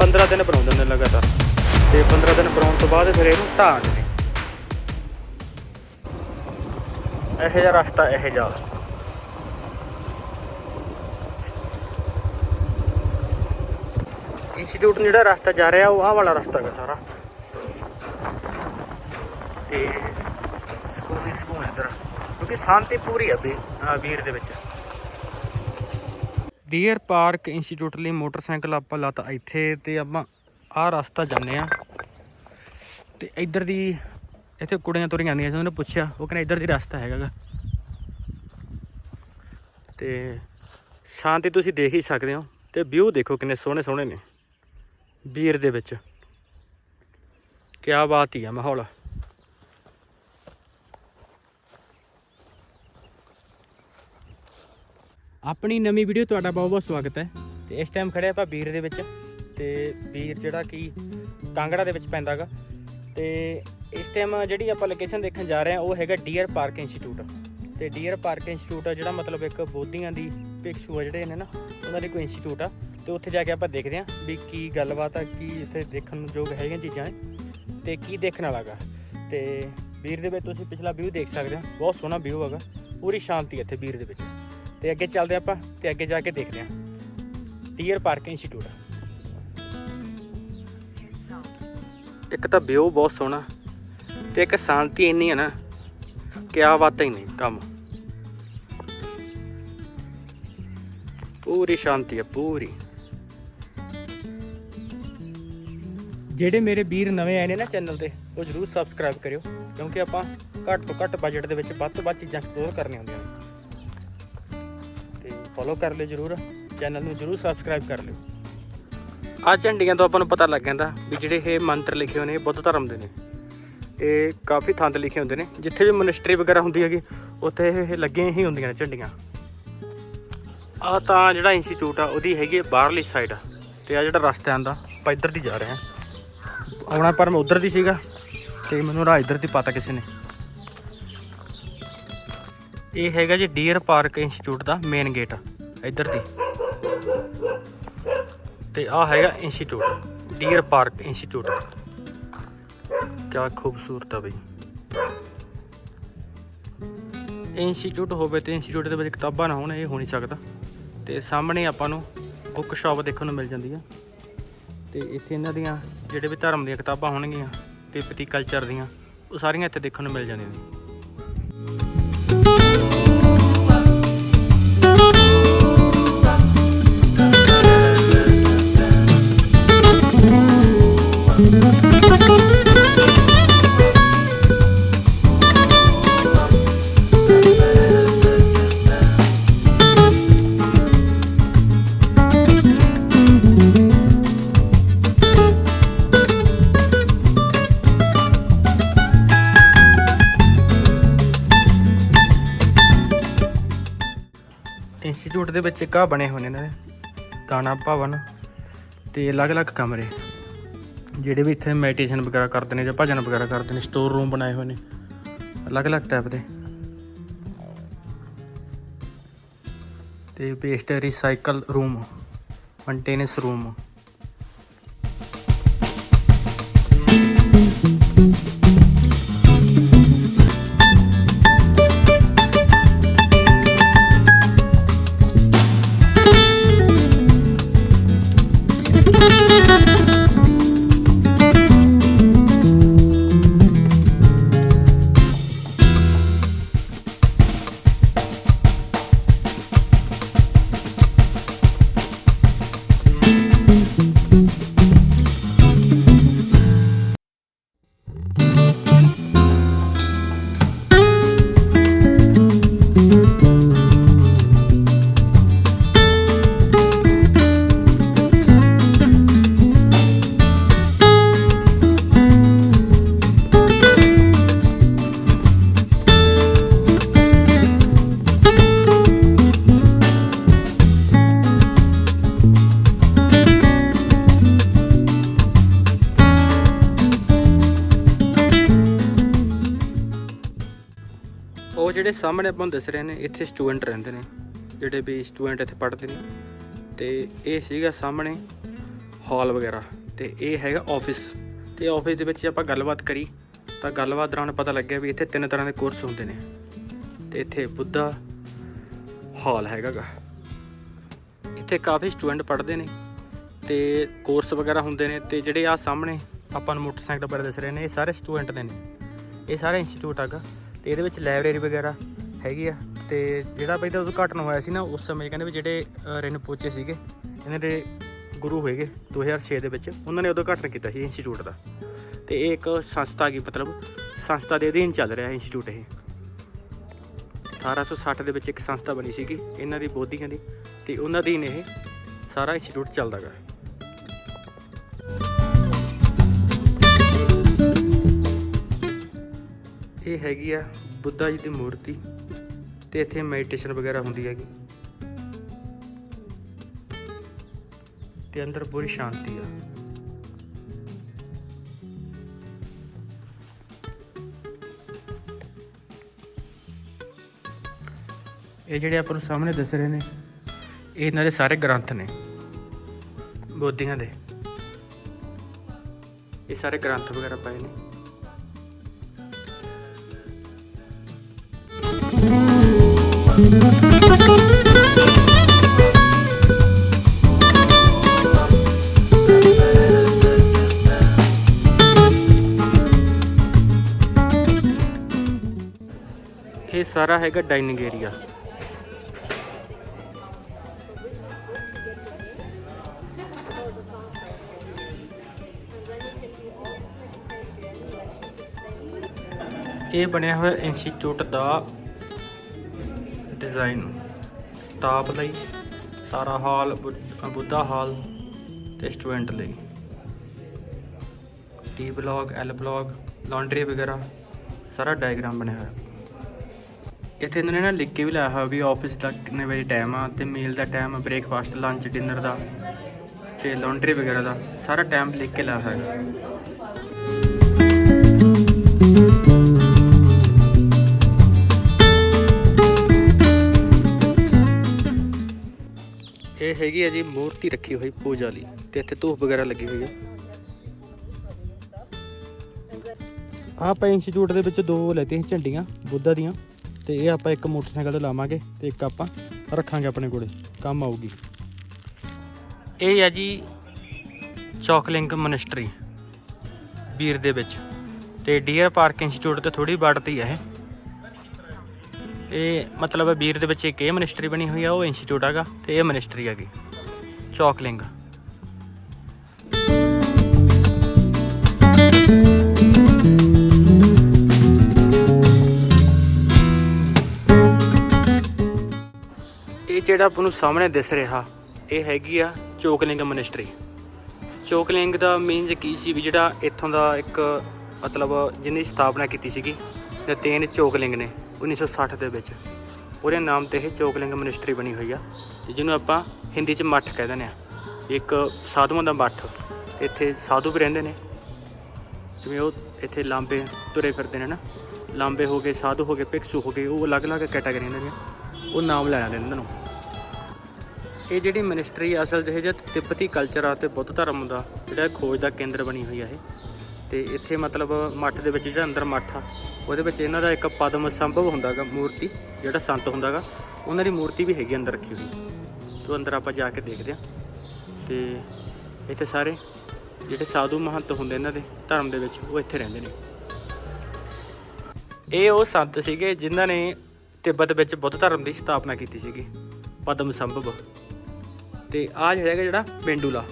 15 ਦਿਨ ਬਣਾਉਂਦੇ ਨੇ ਲਗਾਤਾਰ। ਤੇ 15 ਦਿਨ ਬਣਾਉਣ ਤੋਂ ਬਾਅਦ ਫਿਰ ਇਹਨੂੰ ਢਾਹ ਦਿੰਦੇ ਇਹੋ ਜਿਹਾ ਰਸਤਾ, ਇਹੋ ਜਿਹਾ। ਇੰਸਟੀਚਿਊਟ ਨੂੰ ਜਿਹੜਾ ਰਸਤਾ ਜਾ ਰਿਹਾ, ਉਹ ਆਹ ਵਾਲਾ ਰਸਤਾ ਹੈਗਾ ਸਾਰਾ। ਤੇ ਸਕੂਲ ਹੀ ਸਕੂਲ ਇੱਧਰ, ਕਿਉਂਕਿ ਸ਼ਾਂਤੀ ਪੂਰੀ ਹੈ ਵੀ ਵੀਰ ਦੇ ਵਿੱਚ। ਡੀਅਰ ਪਾਰਕ ਇੰਸਟੀਚਿਊਟ ਲਈ ਮੋਟਰਸਾਈਕਲ ਆਪਾਂ ਲਾਤਾ ਇੱਥੇ ਤੇ ਆਪਾਂ ਆਹ ਰਸਤਾ ਜਾਂਦੇ ਆ ਤੇ ਇੱਧਰ ਦੀ ਇੱਥੇ ਕੁੜੀਆਂ ਤੁਰੀਆਂ ਜਾਂਦੀਆਂ ਸੀ, ਉਹਨੇ ਪੁੱਛਿਆ, ਉਹ ਕਹਿੰਦਾ ਇੱਧਰ ਦੀ ਰਸਤਾ ਹੈਗਾ ਗਾ। ਤੇ ਸ਼ਾਂਤੀ ਤੁਸੀਂ ਦੇਖ ਹੀ ਸਕਦੇ ਹੋ ਤੇ ਵਿਊ ਦੇਖੋ ਕਿੰਨੇ ਸੋਹਣੇ ਸੋਹਣੇ ਨੇ ਵੀਰ ਦੇ ਵਿੱਚ। ਕਿਆ ਬਾਤ ਹੀ ਆ ਮਾਹੌਲ। ਆਪਣੀ ਨਵੀਂ ਵੀਡੀਓ ਤੁਹਾਡਾ ਬਹੁਤ ਬਹੁਤ ਸਵਾਗਤ ਹੈ। ਤੇ ਇਸ ਟਾਈਮ ਖੜੇ ਆਪਾਂ ਵੀਰ ਦੇ ਵਿੱਚ ਤੇ ਵੀਰ ਜਿਹੜਾ ਕਿ ਕਾਂਗੜਾ ਦੇ ਵਿੱਚ ਪੈਂਦਾਗਾ ਤੇ ਇਸ ਟਾਈਮ ਜਿਹੜੀ ਆਪਾਂ ਲੋਕੇਸ਼ਨ ਦੇਖਣ ਜਾ ਰਹੇ ਹਾਂ, ਉਹ ਹੈਗਾ ਡੀਅਰ ਪਾਰਕ ਇੰਸਟੀਚਿਊਟ ਤੇ ਡੀਅਰ ਪਾਰਕ ਇੰਸਟੀਚਿਊਟ ਆ ਜਿਹੜਾ ਮਤਲਬ ਇੱਕ ਬੋਧੀਆਂ ਦੀ ਭਿਕਸ਼ੂ ਆ ਜਿਹੜੇ ਨੇ ਨਾ, ਉਹਨਾਂ ਦੀ ਕੋਈ ਇੰਸਟੀਚਿਊਟ ਆ। ਤੇ ਉੱਥੇ ਜਾ ਕੇ ਆਪਾਂ ਦੇਖਦੇ ਹਾਂ ਵੀ ਕੀ ਗੱਲਬਾਤ ਆ, ਕੀ ਇੱਥੇ ਦੇਖਣ ਨੂੰ ਯੋਗ ਹੈਗੀਆਂ ਚੀਜ਼ਾਂ ਨੇ ਤੇ ਕੀ ਦੇਖਣ ਵਾਲਾ ਗਾ। ਤੇ ਵੀਰ ਦੇ ਵਿੱਚ ਤੁਸੀਂ ਪਿਛਲਾ ਵਿਊ ਦੇਖ ਸਕਦੇ ਹੋ, ਬਹੁਤ ਸੋਹਣਾ ਵਿਊ ਹੈਗਾ। ਪੂਰੀ ਸ਼ਾਂਤੀ ਇੱਥੇ ਵੀਰ ਦੇ ਵਿੱਚ। ਤੇ ਅੱਗੇ ਚੱਲਦੇ ਆਪਾਂ ਤੇ ਅੱਗੇ ਜਾ ਕੇ ਦੇਖਦੇ ਹਾਂ। ਡੀਅਰ ਪਾਰਕ ਇੰਸਟੀਚਿਊਟ ਇੱਕ ਤਾਂ ਵਿਊ ਬਹੁਤ ਸੋਹਣਾ ਤੇ ਇੱਕ ਸ਼ਾਂਤੀ ਇੰਨੀ ਹੈ ਨਾ ਕਿਆ ਬਾਤ ਹੀ ਨਹੀਂ, ਕੰਮ। ਪੂਰੀ ਸ਼ਾਂਤੀ ਹੈ, ਪੂਰੀ। ਜਿਹੜੇ ਮੇਰੇ ਵੀਰ ਨਵੇਂ ਆਏ ਨੇ ਨਾ ਚੈਨਲ ਤੇ, ਉਹ ਜਰੂਰ ਸਬਸਕ੍ਰਾਈਬ ਕਰਿਓ, ਕਿਉਂਕਿ ਆਪਾਂ ਘੱਟ ਤੋਂ ਘੱਟ ਬਜਟ ਦੇ ਵਿੱਚ ਵੱਧ ਤੋਂ ਵੱਧ ਚੀਜ਼ਾਂ ਐਕਸਪਲੋਰ ਕਰਨੀਆਂ ਹੁੰਦੀਆਂ ਫੋਲੋ ਕਰ ਲਿਓ ਜਰੂਰ, ਚੈਨਲ ਨੂੰ ਜਰੂਰ ਸਬਸਕ੍ਰਾਈਬ ਕਰ ਲਿਓ। ਆ ਝੰਡੀਆਂ ਤੋਂ ਆਪਾਂ ਨੂੰ ਪਤਾ ਲੱਗ ਜਾਂਦਾ ਵੀ ਜਿਹੜੇ ਇਹ ਮੰਤਰ ਲਿਖੇ ਹੋਏ ਨੇ ਬੁੱਧ ਧਰਮ ਦੇ ਨੇ। ਇਹ ਕਾਫੀ ਥਾਂ ਤੇ ਲਿਖੇ ਹੁੰਦੇ ਨੇ, ਜਿੱਥੇ ਵੀ ਮੋਨੈਸਟਰੀ ਵਗੈਰਾ ਹੁੰਦੀ ਹੈਗੀ, ਉੱਥੇ ਇਹ ਲੱਗੀਆਂ ਹੀ ਹੁੰਦੀਆਂ ਨੇ ਝੰਡੀਆਂ। ਆ ਤਾਂ ਜਿਹੜਾ ਇੰਸਟੀਚਿਊਟ ਆ, ਉਹਦੀ ਹੈਗੀ ਹੈ ਬਾਹਰਲੀ ਸਾਈਡ ਤੇ ਆ ਜਿਹੜਾ ਰਸਤਾ ਆਂਦਾ ਆਪਾਂ ਇੱਧਰ ਦੀ ਜਾ ਰਹੇ ਹਾਂ। ਆਉਣਾ ਪਰ ਮੈਂ ਉੱਧਰ ਦੀ ਸੀਗਾ, ਤੇ ਮੈਨੂੰ ਰਾਹ ਇੱਧਰ ਦੀ ਪਤਾ ਕਿਸੇ ਨੇ। ਇਹ ਹੈਗਾ ਜੀ ਡੀਅਰ ਪਾਰਕ ਇੰਸਟੀਚਿਊਟ ਦਾ ਮੇਨ ਗੇਟ ਇੱਧਰ ਦੀ। ਤੇ ਆ ਹੈਗਾ ਇੰਸਟੀਚਿਊਟ, ਡੀਅਰ ਪਾਰਕ ਇੰਸਟੀਚਿਊਟ। ਕਿਆ ਖੂਬਸੂਰਤ ਆ ਬਈ। ਇੰਸਟੀਚਿਊਟ ਹੋਵੇ ਤੇ ਇੰਸਟੀਚਿਊਟ ਦੇ ਵਿੱਚ ਕਿਤਾਬਾਂ ਨਾ ਹੋਣ, ਇਹ ਹੋ ਨਹੀਂ ਸਕਦਾ। ਤੇ ਸਾਹਮਣੇ ਆਪਾਂ ਨੂੰ ਬੁੱਕ ਸ਼ਾਪ ਦੇਖਣ ਨੂੰ ਮਿਲ ਜਾਂਦੀ ਆ। ਤੇ ਇੱਥੇ ਇਹਨਾਂ ਦੀਆਂ ਜਿਹੜੇ ਵੀ ਧਰਮ ਦੀਆਂ ਕਿਤਾਬਾਂ ਹੋਣਗੀਆਂ ਤਿੱਬਤੀ ਕਲਚਰ ਦੀਆਂ, ਉਹ ਸਾਰੀਆਂ ਇੱਥੇ ਦੇਖਣ ਨੂੰ ਮਿਲ ਜਾਂਦੀਆਂ ਨੇ। ਇੰਸਟੀਚਿਊਟ ਦੇ ਵਿੱਚ ਇੱਕ ਬਣੇ ਹੋਏ ਨੇ ਇਹਨਾਂ ਦੇ। ਦਾਣਾ ਭਵਨ ਤੇ ਅਲੱਗ-ਅਲੱਗ ਕਮਰੇ। ਜਿਹੜੇ ਵੀ ਇੱਥੇ ਮੈਡੀਟੇਸ਼ਨ ਵਗੈਰਾ ਕਰਦੇ ਨੇ ਜਾਂ ਭਜਨ ਵਗੈਰਾ ਕਰਦੇ ਨੇ ਸਟੋਰ ਰੂਮ ਬਣਾਏ ਹੋਏ ਨੇ। ਅਲੱਗ-ਅਲੱਗ ਟਾਈਪ ਦੇ। ਤੇ ਪੇਸਟ ਰੀਸਾਈਕਲ ਰੂਮ ਮੇਨਟੇਨੈਂਸ ਰੂਮ ਜਿਹੜੇ ਸਾਹਮਣੇ ਆਪਾਂ ਨੂੰ ਦਿਸ ਰਹੇ ਨੇ, ਇੱਥੇ ਸਟੂਡੈਂਟ ਰਹਿੰਦੇ ਨੇ, ਜਿਹੜੇ ਵੀ ਸਟੂਡੈਂਟ ਇੱਥੇ ਪੜ੍ਹਦੇ ਨੇ। ਤੇ ਇਹ ਸੀਗਾ ਸਾਹਮਣੇ ਹਾਲ ਵਗੈਰਾ, ਤੇ ਇਹ ਹੈਗਾ ਆਫਿਸ ਤੇ ਆਫਿਸ ਦੇ ਵਿੱਚ ਜੇ ਆਪਾਂ ਗੱਲਬਾਤ ਕਰੀ, ਤਾਂ ਗੱਲਬਾਤ ਦੌਰਾਨ ਪਤਾ ਲੱਗਿਆ ਵੀ ਇੱਥੇ ਤਿੰਨ ਤਰ੍ਹਾਂ ਦੇ ਕੋਰਸ ਹੁੰਦੇ ਨੇ। ਤੇ ਇੱਥੇ ਬੁੱਧਾ ਹਾਲ ਹੈਗਾਗਾ। ਇੱਥੇ ਕਾਫੀ ਸਟੂਡੈਂਟ ਪੜ੍ਹਦੇ ਨੇ, ਤੇ ਕੋਰਸ ਵਗੈਰਾ ਹੁੰਦੇ ਨੇ, ਤੇ ਜਿਹੜੇ ਆ ਸਾਹਮਣੇ ਆਪਾਂ ਨੂੰ ਮੋਟਰਸਾਈਕਲ ਬਾਰੇ ਦੱਸ ਰਹੇ ਨੇ, ਇਹ ਸਾਰੇ ਸਟੂਡੈਂਟ ਦੇ ਨੇ। ਇਹ ਸਾਰੇ ਇੰਸਟੀਚਿਊਟ ਹੈਗਾ। ਤੇ ਇਹਦੇ ਵਿੱਚ ਲਾਇਬ੍ਰੇਰੀ ਵਗੈਰਾ ਹੈਗੀ ਆ। ਤੇ ਜਿਹੜਾ ਪਹਿਲਾਂ ਉਦਘਾਟਨ ਹੋਇਆ ਸੀ ਨਾ ਉਸ ਸਮੇਂ ਕਹਿੰਦੇ ਵੀ ਜਿਹੜੇ ਅ, ਰਿਨ ਪੋਚੇ ਸੀਗੇ ਇਹਨਾਂ ਦੇ ਗੁਰੂ ਹੋਏਗੇ 2006 ਦੇ ਵਿੱਚ ਉਹਨਾਂ ਨੇ ਉਦਘਾਟਨ ਕੀਤਾ ਸੀ ਇੰਸਟੀਚਿਊਟ ਦਾ। ਤੇ ਇਹ ਇੱਕ ਸੰਸਥਾ ਕੀ ਮਤਲਬ ਸੰਸਥਾ ਦੇ ਅਧੀਨ ਚੱਲ ਰਿਹਾ ਇੰਸਟੀਚਿਊਟ ਇਹ। 1860 ਦੇ ਵਿੱਚ ਇੱਕ ਸੰਸਥਾ ਬਣੀ ਸੀਗੀ ਇਹਨਾਂ ਦੀ ਬੋਧੀਆਂ ਦੀ ਤੇ ਉਹਨਾਂ ਦੀ ਇਹ ਸਾਰਾ ਇੰਸਟੀਚਿਊਟ ਚੱਲਦਾ ਇਹ ਹੈਗੀ ਆ ਬੁੱਧਾ ਜੀ ਦੀ ਮੂਰਤੀ ਤੇ ਇੱਥੇ ਮੈਡੀਟੇਸ਼ਨ ਵਗੈਰਾ ਹੁੰਦੀ ਹੈਗੀ। ਤੇ ਅੰਦਰ ਪੂਰੀ ਸ਼ਾਂਤੀ ਆ। ਇਹ ਜਿਹੜੇ ਆਪਾਂ ਨੂੰ ਸਾਹਮਣੇ ਦਿਸ ਰਹੇ ਨੇ, ਇਹ ਇਹਨਾਂ ਦੇ ਸਾਰੇ ਗ੍ਰੰਥ ਨੇ, ਬੋਧੀਆਂ ਦੇ। ਇਹ ਸਾਰੇ ਗ੍ਰੰਥ ਵਗੈਰਾ ਪਏ ਨੇ। ਸਾਰਾ ਹੈਗਾ ਡਾਈਨਿੰਗ ਏਰੀਆ। ਇਹ ਬਣਿਆ ਹੋਇਆ ਇੰਸਟੀਚਿਊਟ ਦਾ ਡਿਜ਼ਾਈਨ। ਸਟਾਫ ਲਈ, ਸਾਰਾ ਹਾਲ ਬੁੱਧਾ ਹਾਲ ਤੇ ਸਟੂਡੈਂਟ ਲਈ। T block, L block, laundry ਵਗੈਰਾ, ਸਾਰਾ ਡਾਇਗਰਾਮ ਬਣਿਆ ਹੋਇਆ। ਇੱਥੇ ਇਹਨਾਂ ਨੇ ਨਾ ਲਿਖ ਕੇ ਵੀ ਲਾਇਆ ਹੋਇਆ ਵੀ ਆਫਿਸ ਦਾ ਕਿੰਨੇ ਵਜੇ ਟਾਈਮ ਆ ਤੇ ਮੀਲ ਦਾ ਟਾਈਮ ਬ੍ਰੇਕਫਾਸਟ ਲੰਚ ਡਿਨਰ ਦਾ ਤੇ ਲਾਂਡਰੀ ਵਗੈਰਾ ਦਾ, ਸਾਰਾ ਟਾਈਮ ਲਿਖ ਕੇ ਲਾਇਆ ਹੋਇਆ। ਇਹ ਹੈਗੀ ਹੈ ਜੀ ਮੂਰਤੀ ਰੱਖੀ ਹੋਈ ਪੂਜਾ ਲਈ ਤੇ ਇੱਥੇ ਧੂਪ ਵਗੈਰਾ ਲੱਗੀ ਹੋਈ ਹੈ ਆਹ ਆਪਾਂ ਇੰਸਟੀਚਿਊਟ ਦੇ ਵਿੱਚ ਦੋ ਲੈਤੇ ਸੀ ਝੰਡੀਆਂ, ਬੁੱਧਾ ਦੀਆਂ। ਤੇ ਇਹ ਆਪਾਂ ਇੱਕ ਮੋਟਰਸਾਈਕਲ ਤੇ ਲਾਵਾਂਗੇ ਤੇ ਇੱਕ ਆਪਾਂ ਰੱਖਾਂਗੇ ਆਪਣੇ ਕੋਲੇ, ਕੰਮ ਆਊਗੀ। ਇਹ ਹੈ ਜੀ ਚੌਕਲਿੰਗ ਮਨਿਸਟਰੀ ਵੀਰ ਦੇ ਵਿੱਚ। ਤੇ ਡੀਅਰ ਪਾਰਕ ਇੰਸਟੀਚਿਊਟ ਤੇ ਥੋੜੀ ਬਾੜਤੀ ਹੈ ਇਹ। ਇਹ ਮਤਲਬ ਵੀਰ ਦੇ ਵਿੱਚ ਇੱਕ ਇਹ ਮਨਿਸਟਰੀ ਬਣੀ ਹੋਈ ਆ, ਉਹ ਇੰਸਟੀਚਿਊਟ ਹੈਗਾ ਤੇ ਇਹ ਮਨਿਸਟਰੀ ਹੈਗੀ, ਚੌਕਲਿੰਗ। ਜਿਹੜਾ ਆਪਾਂ ਨੂੰ ਸਾਹਮਣੇ ਦਿਸ ਰਿਹਾ, ਇਹ ਹੈਗੀ ਆ ਚੋਕਲਿੰਗ ਮਨਿਸਟਰੀ। ਚੋਕਲਿੰਗ ਦਾ ਮੀਨਸ ਕੀ ਸੀ ਵੀ ਜਿਹੜਾ ਇੱਥੋਂ ਦਾ ਇੱਕ ਮਤਲਬ ਜਿਹਨੇ ਸਥਾਪਨਾ ਕੀਤੀ ਸੀਗੀ ਨਤੇਨ ਚੋਕਲਿੰਗ ਨੇ 1960 ਦੇ ਵਿੱਚ। ਉਹਦੇ ਨਾਮ ਤੇ ਇਹ ਚੋਕਲਿੰਗ ਮਨਿਸਟਰੀ ਬਣੀ ਹੋਈ ਆ, ਤੇ ਜਿਹਨੂੰ ਆਪਾਂ ਹਿੰਦੀ 'ਚ ਮੱਠ ਕਹਿ ਦਿੰਦੇ ਆ। ਇੱਕ ਸਾਧੂਆਂ ਦਾ ਮੱਠ, ਇੱਥੇ ਸਾਧੂ ਵੀ ਰਹਿੰਦੇ ਨੇ। ਜਿਵੇਂ ਉਹ ਇੱਥੇ ਲਾਂਬੇ ਤੁਰੇ ਫਿਰਦੇ ਨੇ ਨਾ, ਲਾਂਬੇ ਹੋ ਗਏ, ਸਾਧੂ ਹੋ ਗਏ, ਭਿਕਸ਼ੂ ਹੋ ਗਏ, ਉਹ ਅਲੱਗ-ਅਲੱਗ ਕੈਟਾਗਰੀਆਂ ਨੇ। ਉਹ ਨਾਮ ਲੈ ਲੈਂਦੇ ਨੇ ਉਹਨਾਂ ਨੂੰ। ਇਹ ਜਿਹੜੀ ਮਿਨਿਸਟਰੀ ਅਸਲ ਜਿਹੇ ਜਿਹਾ ਤਿੱਬਤੀ ਕਲਚਰ ਆ ਤੇ ਬੁੱਧ ਧਰਮ ਦਾ ਜਿਹੜਾ ਖੋਜ ਦਾ ਕੇਂਦਰ ਬਣੀ ਹੋਈ ਆ ਇਹ। ਤੇ ਇੱਥੇ ਮਤਲਬ ਮੱਠ ਦੇ ਵਿੱਚ ਜਿਹੜਾ ਅੰਦਰ ਮੱਠ ਆ, ਉਹਦੇ ਵਿੱਚ ਇਹਨਾਂ ਦਾ ਇੱਕ ਪਦਮ ਸੰਭਵ ਹੁੰਦਾਗਾ, ਮੂਰਤੀ, ਜਿਹੜਾ ਸੰਤ ਹੁੰਦਾਗਾ, ਉਹਨਾਂ ਦੀ ਮੂਰਤੀ ਵੀ ਹੈਗੀ ਅੰਦਰ ਰੱਖੀ ਹੋਈ। ਤੋਂ ਅੰਦਰ ਆਪਾਂ ਜਾ ਕੇ ਦੇਖਦੇ ਆ। ਤੇ ਇੱਥੇ ਸਾਰੇ ਜਿਹੜੇ ਸਾਧੂ ਮਹੰਤ ਹੁੰਦੇ ਇਹਨਾਂ ਦੇ ਧਰਮ ਦੇ ਵਿੱਚ, ਉਹ ਇੱਥੇ ਰਹਿੰਦੇ ਨੇ। ਇਹ ਉਹ ਸੰਤ ਸੀਗੇ ਜਿਨ੍ਹਾਂ ਨੇ ਤਿੱਬਤ ਵਿੱਚ ਬੁੱਧ ਧਰਮ ਦੀ ਸਥਾਪਨਾ ਕੀਤੀ ਸੀਗੀ, ਪਦਮ ਸੰਭਵ। ਤੇ ਆ ਜਿਹੜਾ ਹੈਗਾ ਜਿਹੜਾ ਪਿੰਡੂਲਾ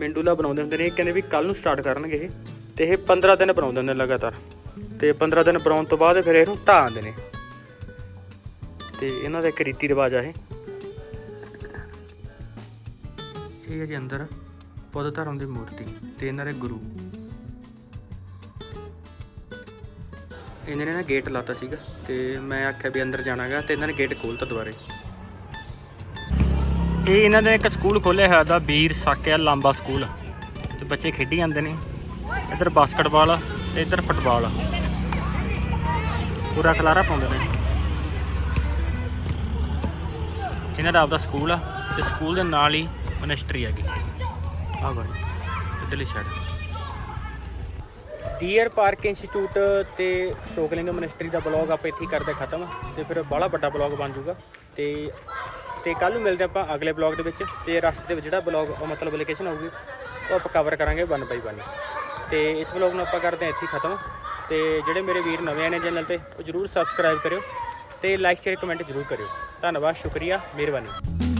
ਪਿੰਡੂਲਾ ਬਣਾਉਂਦੇ ਹੁੰਦੇ ਨੇ, ਇਹ ਕਹਿੰਦੇ ਵੀ ਕੱਲ ਨੂੰ ਸਟਾਰਟ ਕਰਨਗੇ ਇਹ। ਤੇ ਇਹ 15 ਦਿਨ ਬਣਾਉਂਦੇ ਨੇ ਲਗਾਤਾਰ। ਤੇ 15 ਦਿਨ ਬਣਾਉਣ ਤੋਂ ਬਾਅਦ ਫਿਰ ਇਹਨੂੰ ਢਾਹ ਦਿੰਦੇ ਨੇ। ਤੇ ਇਹਨਾਂ ਦਾ ਇੱਕ ਰੀਤੀ ਰਿਵਾਜ ਆ ਇਹ। ਇਹ ਹੈ ਜੀ ਅੰਦਰ ਬੁੱਧ ਧਰਮ ਦੀ ਮੂਰਤੀ ਤੇ ਇਹਨਾਂ ਦੇ ਗੁਰੂ। ਇਹਨਾਂ ਨੇ ਨਾ ਗੇਟ ਲਾਤਾ ਸੀਗਾ ਤੇ ਮੈਂ ਆਖਿਆ ਵੀ ਅੰਦਰ ਜਾਣਾਗਾ ਤੇ ਇਹਨਾਂ ਨੇ ਗੇਟ ਖੋਲਤਾ ਦੁਬਾਰੇ। ਇਹ ਇਹਨਾਂ ਨੇ ਇੱਕ ਸਕੂਲ ਖੋਲ੍ਹਿਆ ਹੋਇਆ ਦਾ ਵੀਰ ਸਾਕਿਆ ਲਾਂਬਾ ਸਕੂਲ। ਤੇ ਬੱਚੇ ਖੇਡੀ ਜਾਂਦੇ ਨੇ। ਇੱਧਰ ਬਾਸਕਟਬਾਲ ਆ ਤੇ ਇੱਧਰ ਫੁੱਟਬਾਲ ਪੂਰਾ ਖਲਾਰਾ ਪਾਉਂਦੇ ਨੇ। ਇਹਨਾਂ ਦਾ ਆਪਦਾ ਸਕੂਲ ਆ ਤੇ ਸਕੂਲ ਦੇ ਨਾਲ ਹੀ ਮਨਿਸਟਰੀ ਹੈਗੀ। ਆ ਬਣੀ ਇਧਰਲੀ ਸਾਈਡ ਡੀਅਰ ਪਾਰਕ ਇੰਸਟੀਚਿਊਟ ਤੇ ਸ਼ੋਕਲਿੰਗ ਮਨਿਸਟਰੀ ਦਾ ਬਲੌਗ ਆਪਾਂ ਇੱਥੇ ਹੀ ਕਰਦੇ ਖਤਮ। ਤੇ ਫਿਰ ਬੜਾ ਵੱਡਾ ਬਲੌਗ ਬਣ ਜਾਊਗਾ। ਤੇ ਤੇ ਕੱਲ ਨੂੰ ਮਿਲਦੇ ਆਪਾਂ ਅਗਲੇ ਬਲੌਗ ਦੇ ਵਿੱਚ ਤੇ ਰਸਤੇ ਦੇ ਵਿੱਚ ਜਿਹੜਾ ਬਲੌਗ ਮਤਲਬ ਲੋਕੇਸ਼ਨ ਹੋਊਗੀ, ਉਹ ਆਪਾਂ ਕਵਰ ਕਰਾਂਗੇ ਵਨ ਬਾਈ ਵਨ ਤੇ ਇਸ ਬਲੌਗ ਨੂੰ ਆਪਾਂ ਕਰਦੇ ਹਾਂ ਇੱਥੇ ਖਤਮ। ਤੇ ਜਿਹੜੇ ਮੇਰੇ ਵੀਰ ਨਵੇਂ ਨੇ ਚੈਨਲ ਤੇ, ਉਹ ਜਰੂਰ ਸਬਸਕ੍ਰਾਈਬ ਕਰਿਓ ਤੇ ਲਾਈਕ ਸ਼ੇਅਰ ਕਮੈਂਟ ਜਰੂਰ ਕਰਿਓ। ਧੰਨਵਾਦ, ਸ਼ੁਕਰੀਆ, ਮਿਹਰਬਾਨੀ।